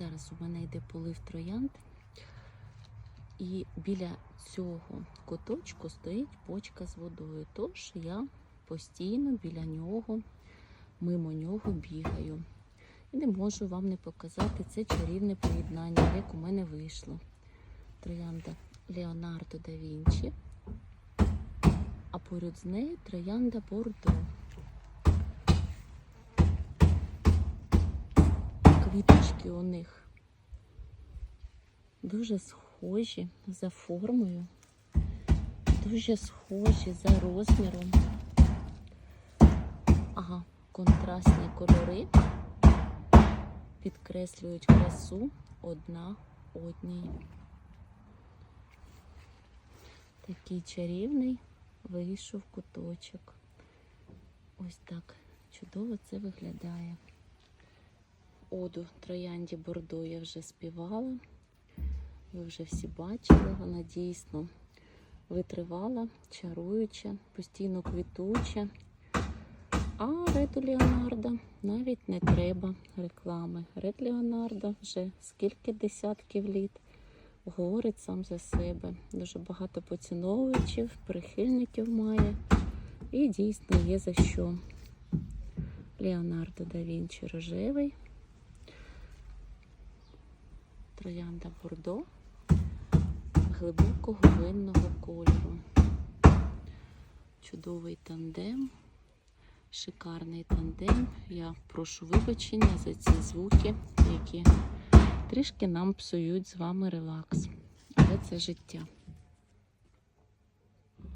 Зараз у мене йде полив троянд. І біля цього куточку стоїть бочка з водою. Тож я постійно біля нього, мимо нього бігаю. І не можу вам не показати це чарівне поєднання, як у мене вийшло. Троянда Леонардо да Вінчі, а поряд з нею троянда Бордо. Квіточки у них дуже схожі за формою, дуже схожі за розміром. Ага, контрастні кольори підкреслюють красу одна одній. Такий чарівний вийшов куточок. Ось так чудово це виглядає. Оду троянді Бордо я вже співала. Ви вже всі бачили, вона дійсно витривала, чаруюча, постійно квітуча. А Реду Леонардо навіть не треба реклами. Ред Леонардо вже скільки десятків літ говорить сам за себе. Дуже багато поціновувачів, прихильників має. І дійсно є за що. Леонардо да Вінчі рожевий. Троянда Бордо глибокого винного кольору. Чудовий тандем, шикарний тандем. Я прошу вибачення за ці звуки, які трішки нам псують з вами релакс. Але це життя.